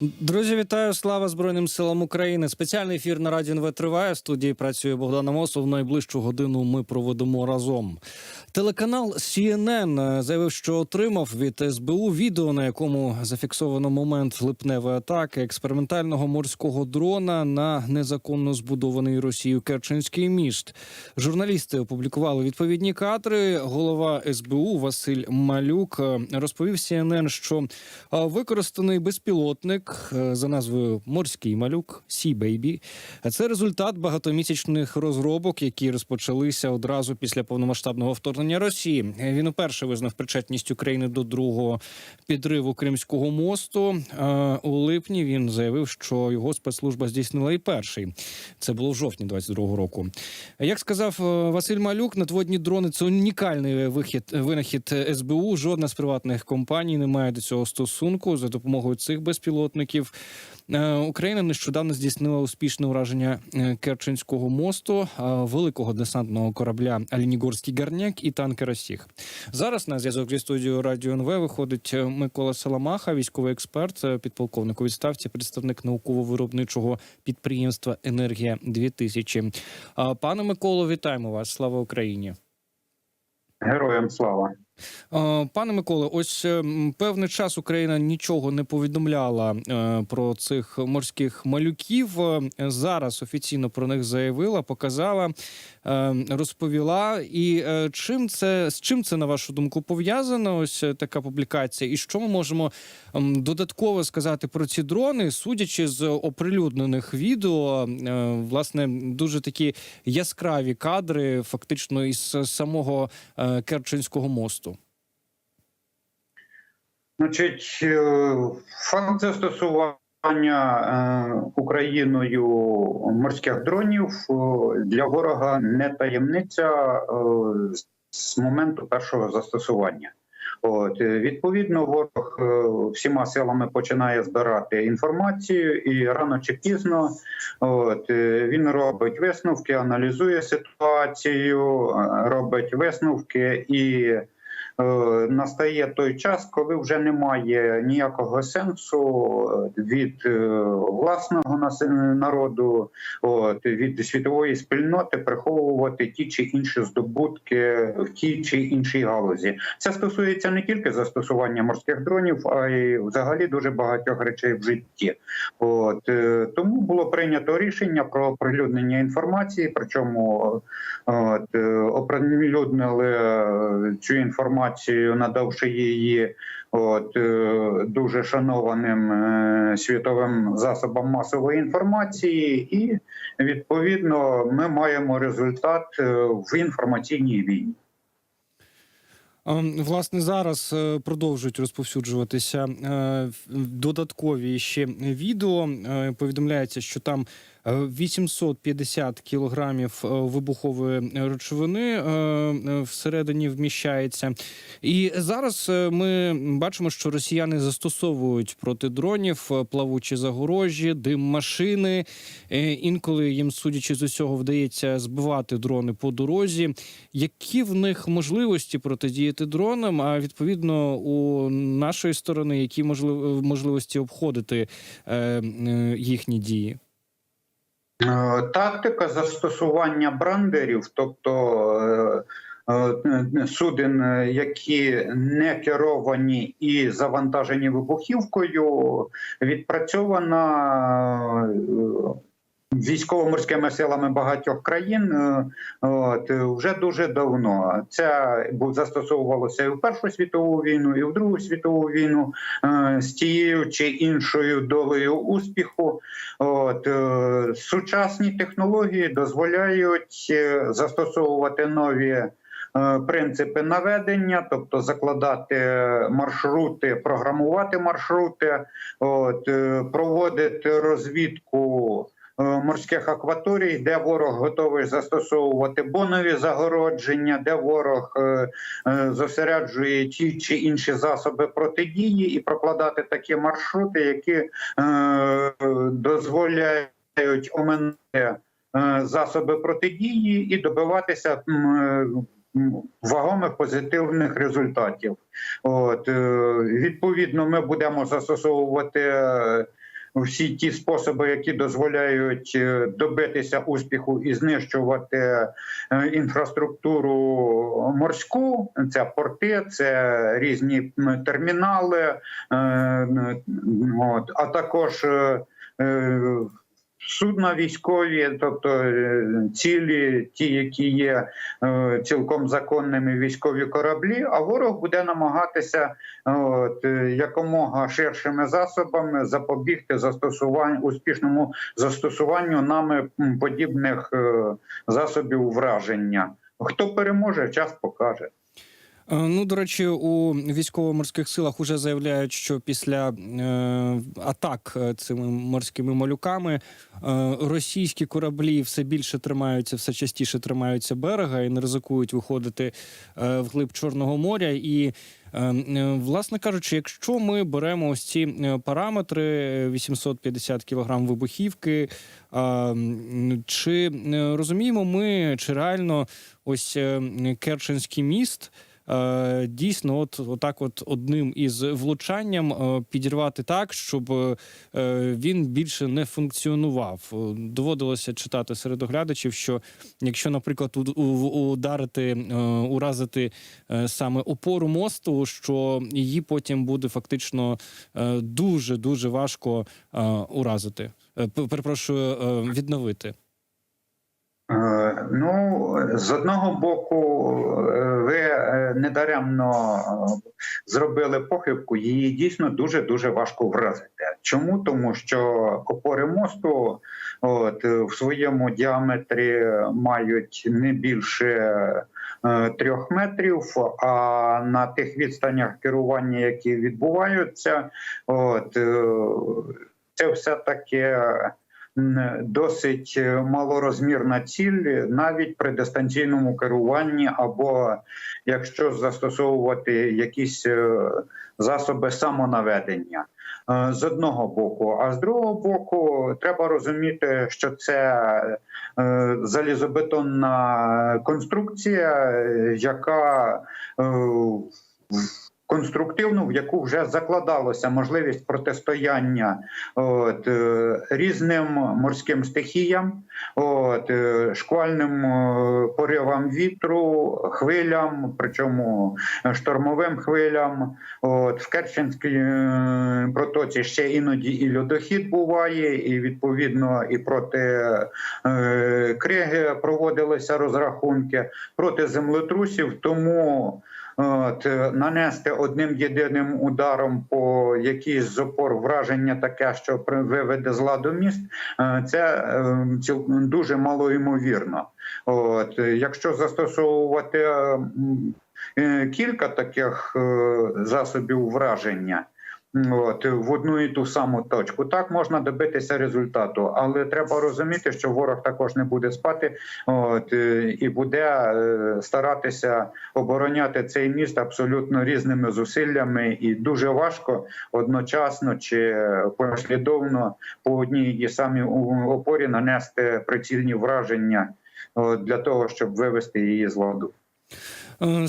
Друзі, вітаю! Слава Збройним силам України. Спеціальний ефір на радіо НВ триває. В студії працює Богдан Амосов. Найближчу годину ми проведемо разом. Телеканал CNN заявив, що отримав від СБУ відео, на якому зафіксовано момент липневої атаки експериментального морського дрона на незаконно збудований Росією Керченський міст. Журналісти опублікували відповідні кадри. Голова СБУ Василь Малюк е, розповів CNN, що е, використаний безпілотник е, за назвою Морський малюк Сі Бейбі. Це результат багатомісячних розробок, які розпочалися одразу після повномасштабного вторгнення Росії. Він уперше визнав причетність України до другого підриву Кримського мосту. Е, У липні він заявив, що його спецслужба здійснила і перший. Це було в жовтні 22-го року. Як сказав е, Василь Малюк, надводні дрони це унікальний вихід винахід СБУ. Жодна з приватних компаній не має до цього стосунку. За допомогою цих безпілотників е, Україна нещодавно здійснила успішне ураження е, Керченського мосту, е, великого десантного корабля Алінігорський гарняк і танкера Сіг. Зараз на зв'язок зі студією Радіо НВ виходить Микола Саламаха, військовий експерт, підполковник у відставці, представник науково-виробничого підприємства Енергія 2000 А, Пане Миколо, вітаємо вас! Слава Україні! Героям слава. Е, Пане Миколе, ось е, певний час Україна нічого не повідомляла е, про цих морських малюків. Зараз офіційно про них заявила, показала, розповіла. І чим це з чим це на вашу думку пов'язано? Ось така публікація, і що ми можемо додатково сказати про ці дрони, судячи з оприлюднених відео, власне, дуже такі яскраві кадри, фактично із самого Керченського мосту. Значить, е, факт застосування е, Україною морських дронів е, для ворога не таємниця з моменту першого застосування. От відповідно, ворог всіма силами починає збирати інформацію, і рано чи пізно от, він робить висновки, аналізує ситуацію, робить висновки і настає той час, коли вже немає ніякого сенсу е, від е, власного народу, от, від світової спільноти приховувати ті чи інші здобутки в тій чи іншій галузі. Це стосується не тільки застосування морських дронів, а й взагалі дуже багатьох речей в житті. От е, тому було прийнято рішення про оприлюднення інформації, причому От, е, оприлюднили е, цю інформацію, надавши її от, е, дуже шанованим е, світовим засобам масової інформації, і відповідно ми маємо результат е, в інформаційній війні. Власне, зараз продовжують розповсюджуватися додаткові ще відео. Повідомляється, що там 850 кілограмів е, вибухової речовини е, е, всередині вміщається. І зараз е, ми бачимо, що росіяни застосовують проти дронів е, плавучі загорожі, дим машини. Е, Інколи їм, судячи з усього, вдається збивати дрони по дорозі. Які в них можливості протидіяти дронам? А відповідно у нашої сторони, які можлив- можливості обходити е, е, їхні дії? Е, Тактика застосування брандерів, тобто е, е, суден, які не керовані і завантажені вибухівкою, відпрацьована військово-морськими силами багатьох країн е, от, вже дуже давно. Це застосовувалося і в Першу світову війну, і в Другу світову війну е, з тією чи іншою долею успіху. От е, сучасні технології дозволяють застосовувати нові. Принципи наведення, тобто закладати маршрути, програмувати маршрути, от, проводити розвідку морських акваторій, де ворог готовий застосовувати бонові загородження, де ворог е, е, зосереджує ті чи інші засоби протидії, і прокладати такі маршрути, які е, дозволяють оминати е, засоби протидії і добиватися е, вагомих позитивних результатів. От е, відповідно, ми будемо застосовувати. Всі ті способи, які дозволяють е, добитися успіху і знищувати е, інфраструктуру морську, це порти, це різні термінали, е, а також судна військові, тобто е, цілі, ті, які є е, цілком законними військові кораблі. А ворог буде намагатися от, е, якомога ширшими засобами запобігти застосуванню успішному застосуванню нами подібних засобів враження. Хто переможе, час покаже. Е, Ну, до речі, у військово-морських силах вже заявляють, що після е, атак е, цими морськими малюками е, російські кораблі все більше тримаються, все частіше тримаються берега і не ризикують виходити е, вглиб Чорного моря. І, е, власне кажучи, якщо ми беремо ось ці е, параметри е, 850 кілограм вибухівки, е, чи розуміємо ми, чи реально ось Керченський міст. Е, Дійсно, от отак, от одним із влучанням е, підірвати так, щоб е, він більше не функціонував. Доводилося читати серед оглядачів, що якщо, наприклад, ударити, уразити саме опору мосту, що її потім буде фактично дуже дуже важко уразити. Перепрошую, відновити. Е, Ну, з одного боку, е, ви е, недаремно зробили похибку, її дійсно дуже дуже важко вразити. Чому? Тому що опори мосту от, в своєму діаметрі мають не більше трьох метрів, а на тих відстанях керування, які відбуваються, от, це все таки м, досить е, малорозмірна ціль навіть при дистанційному керуванні, або якщо застосовувати якісь е, засоби самонаведення. Е, З одного боку, а з другого боку, треба розуміти, що це е, залізобетонна конструкція, е, яка е, конструктивну, в яку вже закладалося можливість протистояння от, е, різним морським стихіям, от, е, шквальним е, поривам вітру, хвилям, причому штормовим хвилям. От, в Керченській протоці ще іноді і льодохід буває, і відповідно і проти е, криги проводилися розрахунки проти землетрусів. Тому От, е, нанести одним єдиним ударом по якійсь з опор враження таке, що виведе з ладу міст, е, це е, ціл- дуже малоймовірно. От, е, якщо застосовувати кілька таких засобів враження. От в одну і ту саму точку так можна добитися результату, але треба розуміти, що ворог також не буде спати, от е, і буде е, старатися обороняти цей міст абсолютно різними зусиллями, і дуже важко одночасно чи послідовно по одній і самій опорі нанести прицільні враження для того, щоб вивести її з ладу. Е,